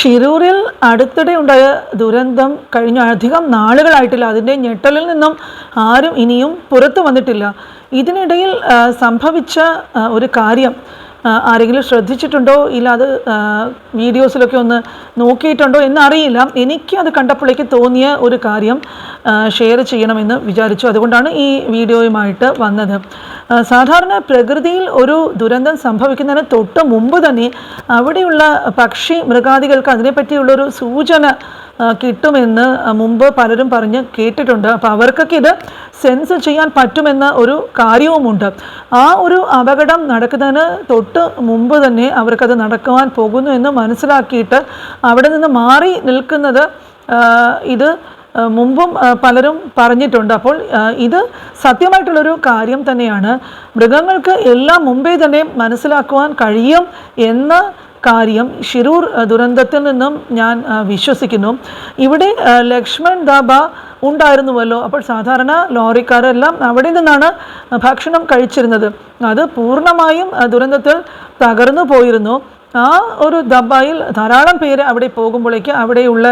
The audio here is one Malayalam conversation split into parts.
ഷിരൂരിൽ അടുത്തിടെ ഉണ്ടായ ദുരന്തം കഴിഞ്ഞ അധികം നാളുകളായിട്ടില്ല. അതിന്റെ ഞെട്ടലിൽ നിന്നും ആരും ഇനിയും പുറത്തു വന്നിട്ടില്ല. ഇതിനിടയിൽ സംഭവിച്ച ഒരു കാര്യം ആരെങ്കിലും ശ്രദ്ധിച്ചിട്ടുണ്ടോ? ഇല്ല അത് വീഡിയോസിലൊക്കെ ഒന്ന് നോക്കിയിട്ടുണ്ടോ എന്നറിയില്ല. എനിക്ക് അത് കണ്ടപ്പോഴേക്ക് തോന്നിയ ഒരു കാര്യം ഷെയർ ചെയ്യണമെന്ന് വിചാരിച്ചു. അതുകൊണ്ടാണ് ഈ വീഡിയോയുമായിട്ട് വന്നത്. സാധാരണ പ്രകൃതിയിൽ ഒരു ദുരന്തം സംഭവിക്കുന്നതിന് തൊട്ട് മുമ്പ് തന്നെ അവിടെയുള്ള പക്ഷി മൃഗാദികൾക്ക് അതിനെപ്പറ്റിയുള്ളൊരു സൂചന കിട്ടുമെന്ന് മുമ്പ് പലരും പറഞ്ഞ് കേട്ടിട്ടുണ്ട്. അപ്പോൾ അവർക്കൊക്കെ ഇത് സെൻസ് ചെയ്യാൻ പറ്റുമെന്ന ഒരു കാര്യവുമുണ്ട്. ആ ഒരു അപകടം നടക്കുന്നതിന് തൊട്ട് മുമ്പ് തന്നെ അവർക്കത് നടക്കുവാൻ പോകുന്നു എന്ന് മനസ്സിലാക്കിയിട്ട് അവിടെ നിന്ന് മാറി നിൽക്കുന്നത് ഇത് മുമ്പും പലരും പറഞ്ഞിട്ടുണ്ട്. അപ്പോൾ ഇത് സത്യമായിട്ടുള്ളൊരു കാര്യം തന്നെയാണ്. മൃഗങ്ങൾക്ക് എല്ലാം മുമ്പേ തന്നെ മനസ്സിലാക്കുവാൻ കഴിയും എന്ന കാര്യം ഷിരൂർ ദുരന്തത്തിൽ നിന്നും ഞാൻ വിശ്വസിക്കുന്നു. ഇവിടെ ലക്ഷ്മൺ ദാബ ഉണ്ടായിരുന്നുവല്ലോ. അപ്പോൾ സാധാരണ ലോറിക്കാരെല്ലാം അവിടെ നിന്നാണ് ഭക്ഷണം കഴിച്ചിരുന്നത്. അത് പൂർണമായും ദുരന്തത്തിൽ തകർന്നു പോയിരുന്നു. ആ ഒരു ദബായിൽ ധാരാളം പേര് അവിടെ പോകുമ്പോഴേക്ക് അവിടെയുള്ള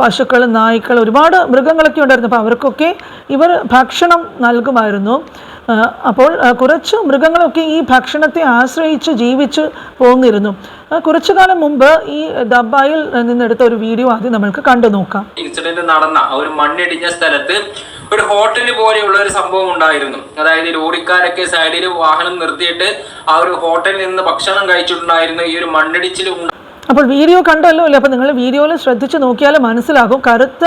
പശുക്കൾ നായ്ക്കൾ ഒരുപാട് മൃഗങ്ങളൊക്കെ ഉണ്ടായിരുന്നു. അപ്പോൾ അവർക്കൊക്കെ ഇവർ ഭക്ഷണം നൽകുമായിരുന്നു. അപ്പോൾ കുറച്ച് മൃഗങ്ങളൊക്കെ ഈ ഭക്ഷണത്തെ ആശ്രയിച്ച് ജീവിച്ച് പോന്നിരുന്നു. കുറച്ചു കാലം മുമ്പ് ഈ ദബായിൽ നിന്നെടുത്ത ഒരു വീഡിയോ ആദ്യം നമ്മൾക്ക് കണ്ടു നോക്കാം. ഇൻസിഡന്റ് നടന്ന ഒരു മണ്ണിടിഞ്ഞ സ്ഥലത്ത് ഒരു ഹോട്ടൽ പോലെയുള്ള ഒരു സംഭവം ഉണ്ടായിരുന്നു. അതായത് ലോറിക്കാരൊക്കെ സൈഡിൽ വാഹനം നിർത്തിയിട്ട് ആ ഒരു ഹോട്ടലിൽ നിന്ന് ഭക്ഷണം കഴിച്ചിട്ടുണ്ടായിരുന്നു ഈ ഒരു മണ്ണിടിച്ചിൽ അപ്പോൾ വീഡിയോ കണ്ടല്ലോ അല്ലേ? അപ്പോൾ നിങ്ങൾ വീഡിയോയിൽ ശ്രദ്ധിച്ച് നോക്കിയാൽ മനസ്സിലാകും. കറുത്ത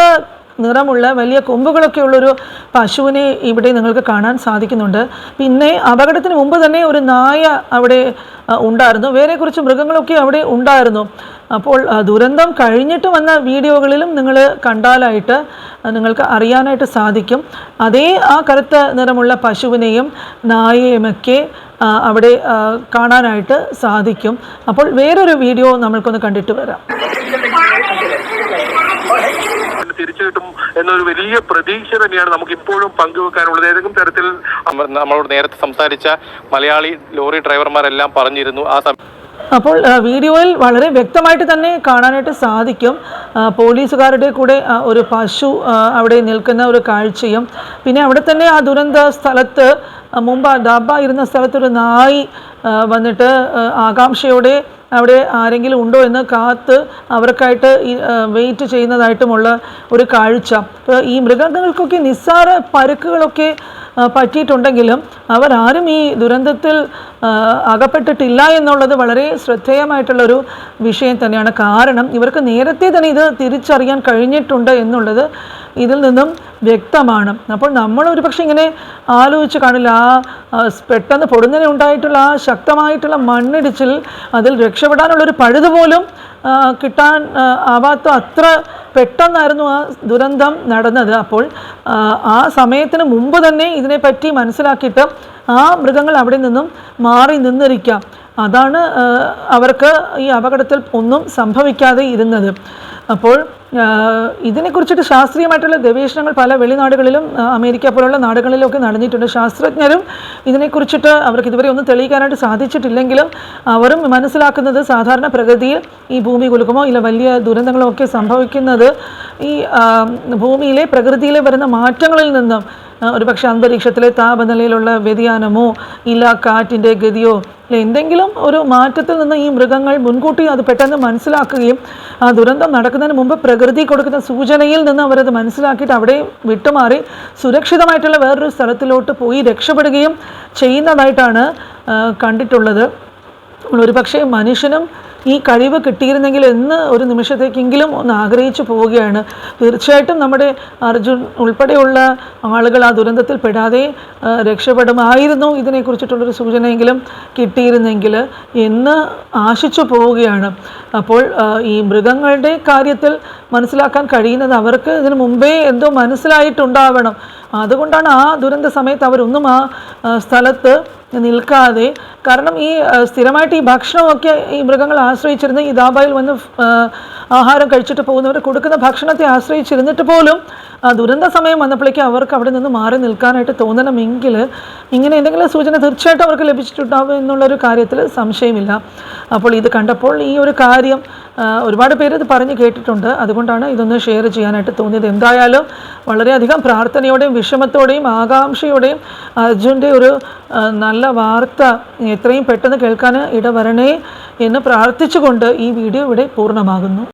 നിറമുള്ള വലിയ കൊമ്പുകളൊക്കെ ഉള്ളൊരു പശുവിനെ ഇവിടെ നിങ്ങൾക്ക് കാണാൻ സാധിക്കുന്നുണ്ട്. പിന്നെ അപകടത്തിന് മുമ്പ് തന്നെ ഒരു നായ അവിടെ ഉണ്ടായിരുന്നു. വേറെ കുറച്ച് മൃഗങ്ങളൊക്കെ അവിടെ ഉണ്ടായിരുന്നു. അപ്പോൾ ദുരന്തം കഴിഞ്ഞിട്ട് വന്ന വീഡിയോകളിലും നിങ്ങൾ കണ്ടാലായിട്ട് നിങ്ങൾക്ക് അറിയാനായിട്ട് സാധിക്കും. അതേ ആ കറുത്ത നിറമുള്ള പശുവിനെയും നായയുമൊക്കെ അവിടെ കാണാനായിട്ട് സാധിക്കും. അപ്പോൾ വേറൊരു വീഡിയോ നമ്മൾക്കൊന്ന് കണ്ടിട്ട് വരാം. തിരിച്ചു കിട്ടും എന്നൊരു വലിയ പ്രതീക്ഷ തന്നെയാണ് നമുക്ക് ഇപ്പോഴും പങ്കുവെക്കാനുള്ളത്. ഏതെങ്കിലും തരത്തിൽ നമ്മ- നമ്മളോട് നേരത്തെ സംസാരിച്ച മലയാളി ലോറി ഡ്രൈവർമാരെല്ലാം പറഞ്ഞിരുന്നു. ആ സമയം അപ്പോൾ വീഡിയോയിൽ വളരെ വ്യക്തമായിട്ട് തന്നെ കാണാനായിട്ട് സാധിക്കും. പോലീസുകാരുടെ കൂടെ ഒരു പശു അവിടെ നിൽക്കുന്ന ഒരു കാഴ്ചയും. പിന്നെ അവിടെ തന്നെ ആ ദുരന്ത സ്ഥലത്ത് മുമ്പ് ഡബ ഇരുന്ന സ്ഥലത്തൊരു നായി വന്നിട്ട് ആകാംക്ഷയോടെ അവിടെ ആരെങ്കിലും ഉണ്ടോ എന്ന് കാത്ത് അവർക്കായിട്ട് വെയിറ്റ് ചെയ്യുന്നതായിട്ടുമുള്ള ഒരു കാഴ്ച. ഈ മൃഗങ്ങൾക്കൊക്കെ നിസ്സാര പരുക്കുകളൊക്കെ പറ്റിയിട്ടുണ്ടെങ്കിലും അവരാരും ഈ ദുരന്തത്തിൽ അകപ്പെട്ടിട്ടില്ല എന്നുള്ളത് വളരെ ശ്രദ്ധേയമായിട്ടുള്ളൊരു വിഷയം തന്നെയാണ്. കാരണം ഇവർക്ക് നേരത്തെ തന്നെ ഇത് തിരിച്ചറിയാൻ കഴിഞ്ഞിട്ടുണ്ട് എന്നുള്ളത് ഇതിൽ നിന്നും വ്യക്തമാണ്. അപ്പോൾ നമ്മൾ ഒരു പക്ഷേ ഇങ്ങനെ ആലോചിച്ച് കാണില്ല ആ പെട്ടെന്ന് പൊടുന്നനെ ഉണ്ടായിട്ടുള്ള ആ ശക്തമായിട്ടുള്ള മണ്ണിടിച്ചിൽ അതിൽ രക്ഷപ്പെടാനുള്ളൊരു പഴുത് പോലും കിട്ടാൻ ആവാത്ത അത്ര പെട്ടെന്നായിരുന്നു ആ ദുരന്തം നടന്നത്. അപ്പോൾ ആ സമയത്തിന് മുമ്പ് തന്നെ ഇതിനെപ്പറ്റി മനസ്സിലാക്കിയിട്ട് ആ മൃഗങ്ങൾ അവിടെ നിന്നും മാറി നിന്നിരിക്കാം. അതാണ് അവർക്ക് ഈ അപകടത്തിൽ ഒന്നും സംഭവിക്കാതെ ഇരുന്നത്. അപ്പോൾ ഇതിനെക്കുറിച്ചിട്ട് ശാസ്ത്രീയമായിട്ടുള്ള ഗവേഷണങ്ങൾ പല വെളിനാടുകളിലും അമേരിക്ക പോലുള്ള നാടുകളിലൊക്കെ നടന്നിട്ടുണ്ട്. ശാസ്ത്രജ്ഞരും ഇതിനെക്കുറിച്ചിട്ട് അവർക്ക് ഇതുവരെ ഒന്നും തെളിയിക്കാനായിട്ട് സാധിച്ചിട്ടില്ലെങ്കിലും അവരും മനസ്സിലാക്കുന്നത് സാധാരണ പ്രകൃതിയിൽ ഈ ഭൂമി കുലുക്കുമോ ഇല്ല വലിയ ദുരന്തങ്ങളോ ഒക്കെ സംഭവിക്കുന്നത് ഈ ഭൂമിയിലെ പ്രകൃതിയിലെ വരുന്ന മാറ്റങ്ങളിൽ നിന്നും ഒരുപക്ഷെ അന്തരീക്ഷത്തിലെ താപനിലയിലുള്ള വ്യതിയാനമോ ഇല്ല കാറ്റിന്റെ ഗതിയോ അല്ലെ എന്തെങ്കിലും ഒരു മാറ്റത്തിൽ നിന്ന് ഈ മൃഗങ്ങൾ മുൻകൂട്ടി അത് പെട്ടെന്ന് മനസ്സിലാക്കുകയും ആ ദുരന്തം നടക്കുന്നതിന് മുമ്പ് പ്രകൃതി കൊടുക്കുന്ന സൂചനയിൽ നിന്ന് അവരത് മനസ്സിലാക്കിയിട്ട് അവിടെ വിട്ടുമാറി സുരക്ഷിതമായിട്ടുള്ള വേറൊരു സ്ഥലത്തിലോട്ട് പോയി രക്ഷപ്പെടുകയും ചെയ്യുന്നതായിട്ടാണ് കണ്ടിട്ടുള്ളത്. ഒരു പക്ഷേ മനുഷ്യനും ഈ കഴിവ് കിട്ടിയിരുന്നെങ്കിൽ എന്ന് ഒരു നിമിഷത്തേക്കെങ്കിലും ഒന്ന് ആഗ്രഹിച്ചു പോവുകയാണ്. തീർച്ചയായിട്ടും നമ്മുടെ അർജുൻ ഉൾപ്പെടെയുള്ള ആളുകൾ ആ ദുരന്തത്തിൽ പെടാതെ രക്ഷപ്പെടുമായിരുന്നു ഇതിനെക്കുറിച്ചിട്ടുള്ളൊരു സൂചനയെങ്കിലും കിട്ടിയിരുന്നെങ്കിൽ എന്ന് ആശിച്ചു പോവുകയാണ്. അപ്പോൾ ഈ മൃഗങ്ങളുടെ കാര്യത്തിൽ മനസ്സിലാക്കാൻ കഴിയുന്നത് അവർക്ക് ഇതിനു മുമ്പേ എന്തോ മനസ്സിലായിട്ടുണ്ടാവണം. അതുകൊണ്ടാണ് ആ ദുരന്ത സമയത്ത് അവരൊന്നും ആ, സ്ഥലത്ത് നിൽക്കാതെ കാരണം ഈ സ്ഥിരമായിട്ട് ഈ ഭക്ഷണമൊക്കെ ഈ മൃഗങ്ങൾ ആശ്രയിച്ചിരുന്ന ഈ ദാബായിൽ വന്ന് ആഹാരം കഴിച്ചിട്ട് പോകുന്നവർ കൊടുക്കുന്ന ഭക്ഷണത്തെ ആശ്രയിച്ചിരുന്നിട്ട് പോലും ദുരന്ത സമയം വന്നപ്പോഴേക്കും അവർക്ക് അവിടെ നിന്ന് മാറി നിൽക്കാനായിട്ട് തോന്നണമെങ്കിൽ ഇങ്ങനെ എന്തെങ്കിലും സൂചന തീർച്ചയായിട്ടും അവർക്ക് ലഭിച്ചിട്ടുണ്ടാവും എന്നുള്ളൊരു കാര്യത്തിൽ സംശയമില്ല. അപ്പോൾ ഇത് കണ്ടപ്പോൾ ഈ ഒരു കാര്യം ഒരുപാട് പേര് ഇത് പറഞ്ഞ് കേട്ടിട്ടുണ്ട്. അതുകൊണ്ടാണ് ഇതൊന്ന് ഷെയർ ചെയ്യാനായിട്ട് തോന്നിയത്. എന്തായാലും വളരെയധികം പ്രാർത്ഥനയോടെയും വിഷമത്തോടെയും ആകാംക്ഷയോടെയും അർജുന്റെ ഒരു നല്ല വാർത്ത എത്രയും പെട്ടെന്ന് കേൾക്കാൻ ഇടവരണേ എന്ന് പ്രാർത്ഥിച്ചുകൊണ്ട് ഈ വീഡിയോ ഇവിടെ പൂർണമാകുന്നു.